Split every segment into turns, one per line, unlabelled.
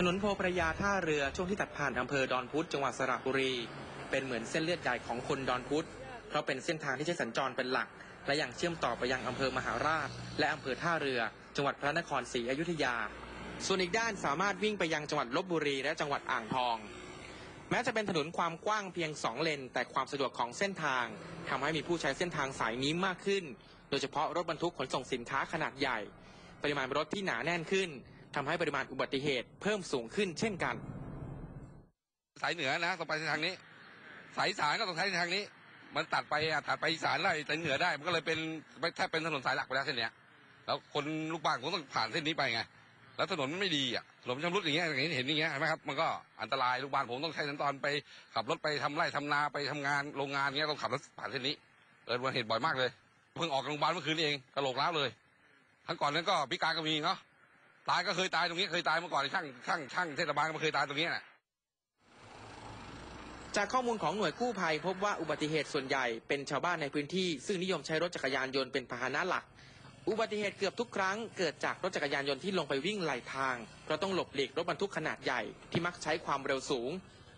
ถนนโพพระยาท่าเรือช่วงที่ตัดผ่านอำเภอดอนพุธจังหวัดสระบุรี เป็นเหมือนเส้นเลือดใหญ่ของคนดอนพุธเพราะเป็นเส้นทางที่ใช้สัญจรเป็นหลัก และยังเชื่อมต่อไปยังอำเภอมหาราช และอำเภอท่าเรือ จังหวัดพระนครศรีอยุธยา ส่วนอีกด้านสามารถวิ่งไปยังจังหวัดลบบุรีและจังหวัดอ่างทอง แม้จะเป็นถนนความกว้างเพียง2เลน แต่ความสะดวกของเส้นทางทำให้มีผู้ใช้เส้นทางสายนี้มากขึ้น โดยเฉพาะรถบรรทุกขนส่งสินค้าขนาดใหญ่ ปริมาณรถที่หนาแน่นขึ้น ทำให้ปริมาณอุบัติเหตุเพิ่มสูงขึ้นเช่นกัน
สายเหนือนะต้องไปทางนี้ สายสานก็ต้องใช้ทางนี้ มันตัดไปอะตัดไปอีสานไล่ไปเหนือได้มันก็เลยเป็นแทบเป็นถนนสายหลักไปแล้วเส้นเนี้ยแล้วคนลูกบ้านผมต้องผ่านเส้นนี้ไปไงแล้วถนนมันไม่ดีอะถนนชำรุดอย่างเงี้ยอย่างนี้เห็นอย่างเงี้ยเห็นไหมครับมันก็อันตรายลูกบ้านผมต้องใช้สัญจรไปขับรถไปทำไร่ทำนาไปทำงานโรงงานเงี้ยต้องขับรถผ่านเส้นนี้เกิดอุบัติเหตุบ่อยมากเลยเพิ่งออกจากโรงพยาบาลเมื่อคืนนี้เองกระโหลกร้าวเลย ทั้งก่อนนั้นก็พิการก็มีเนาะ ตายก็เคยตายตรงนี้เคยตายมื่อก่อนช่างช่างช่างเทศบาลก็เคยตายตรงนี้แหละ
จากข้อมูลของหน่วยกู้ภัยพบว่าอุบัติเหตุส่วนใหญ่เป็นชาวบ้านในพื้นที่ซึ่งนิยมใช้รถจักรยานยนต์เป็นพาหนะหลัก อุบัติเหตุเกือบทุกครั้งเกิดจากรถจักรยานยนต์ที่ลงไปวิ่งไหลทาง เพราะต้องหลบหลีกรถบรรทุกขนาดใหญ่ที่มักใช้ความเร็วสูง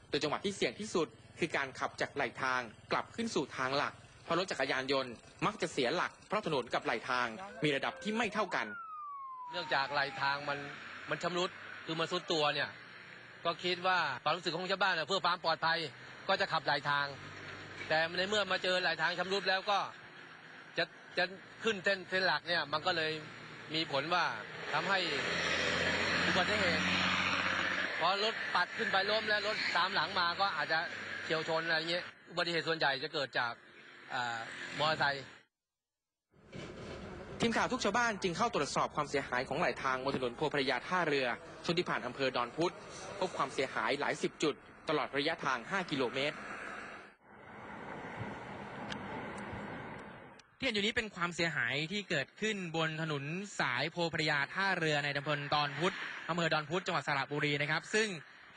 โดยจังหวะที่เสี่ยงที่สุด คือการขับจากไหลทางกลับขึ้นสู่ทางหลัก เพราะรถจักรยานยนต์มักจะเสียหลักเพราะถนนกับไหลทางมีระดับที่ไม่เท่ากัน
เนื่องจากไหลทางมันมันชำรุดคือมันซุดตัวเนี่ย ก็คิดว่าความรู้สึกของชาวบ้านเพื่อความปลอดภัยก็จะขับไหลทาง แต่ในเมื่อมาเจอไหลทางชำรุดแล้วก็จะจะขึ้นเส้นเส้นหลักเนี่ยมันก็เลยมีผลว่าทำให้อุบัติเหตุพอรถปัดขึ้นไปล้มแล้วรถตามหลังมาก็อาจจะเฉียวชนอะไรเงี้ยอุบัติเหตุส่วนใหญ่จะเกิดจากอามอเตอร์ไซค์
ทีมข่าวทุกชาวบ้านจึงเข้าตรวจสอบความเสียหายของไหลทางบนถนนโพพระยาท่าเรือช่วงที่ผ่านอำเภอดอนพุธพบความเสียหายหลายสิบจุด ตลอดระยะทาง 5 กิโลเมตร ที่เห็นอยู่นี้เป็นความเสียหายที่เกิดขึ้นบนถนนสายโพพระยาท่าเรือในตำบลดอนพุธอำเภอดอนพุธจังหวัดสระบุรีนะครับ ซึ่ง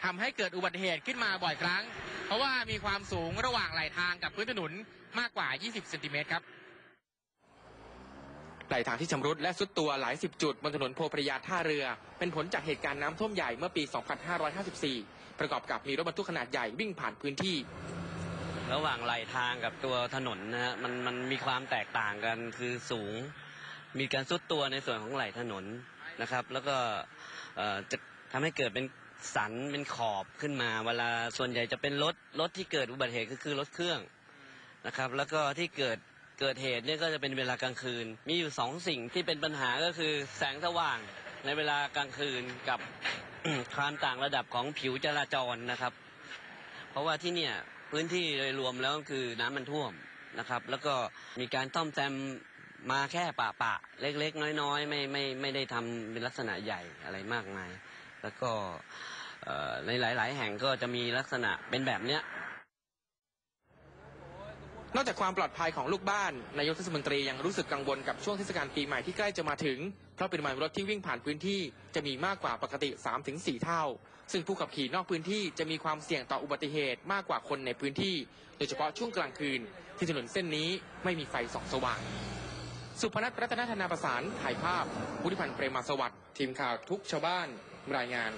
ทำให้เกิดอุบัติเหตุขึ้นมาบ่อยครั้ง เพราะว่ามีความสูงระหว่างไหลทางกับพื้นถนนมากกว่า 20 เซนติเมตรครับ ไหลทางที่ชำรุดและสุดตัวหลายสิบจุดบนถนนโพพระยาท่าเรือ เป็นผลจากเหตุการณ์น้ำท่วมใหญ่เมื่อปี 2554 ประกอบกับมีรถบรรทุกขนาดใหญ่วิ่งผ่านพื้นที่
ระหว่างไหลทางกับตัวถนนนะฮะมันมันมีความแตกต่างกันคือสูง มีการซุดตัวในส่วนของไหลถนนนะครับ แล้วก็เอ่อจะทำให้เกิดเป็นสันเป็นขอบขึ้นมา เวลาส่วนใหญ่จะเป็นรถรถที่เกิดอุบัติเหตุก็คือรถเครื่องนะครับ แล้วก็ที่เกิด เกิดเหตุเนี่ยก็จะเป็นเวลากลางคืน มีอยู่สองสิ่งที่เป็นปัญหาก็คือแสงสว่างในเวลากลางคืนกับความต่างระดับของผิวจราจรนะครับ เพราะว่าที่เนี่ยพื้นที่โดยรวมแล้วคือน้ำมันท่วมนะครับ แล้วก็มีการซ่อมแซมมาแค่ปะปะๆเล็กๆ น้อยๆ ไม่ไม่ไม่ได้ทำเป็นลักษณะใหญ่อะไรมากมาย แล้วก็ในหลาย ๆ แห่งก็จะมีลักษณะเป็นแบบเนี้ย
นอกจากความปลอดภัยของลูกบ้าน นายกเทศมนตรียังรู้สึกกังวลกับช่วงเทศกาลปีใหม่ที่ใกล้จะมาถึง เพราะปริมาณรถที่วิ่งผ่านพื้นที่จะมีมากกว่าปกติ 3-4 เท่า ซึ่งผู้ขับขี่นอกพื้นที่จะมีความเสี่ยงต่ออุบัติเหตุมากกว่าคนในพื้นที่ โดยเฉพาะช่วงกลางคืน ที่ถนนเส้นนี้ไม่มีไฟส่องสว่าง สุพนัทรัตนธนาประสานถ่ายภาพพุทธิพันธ์เปรมาสวัสดิ์ทีมข่าวทุกชาวบ้านรายงาน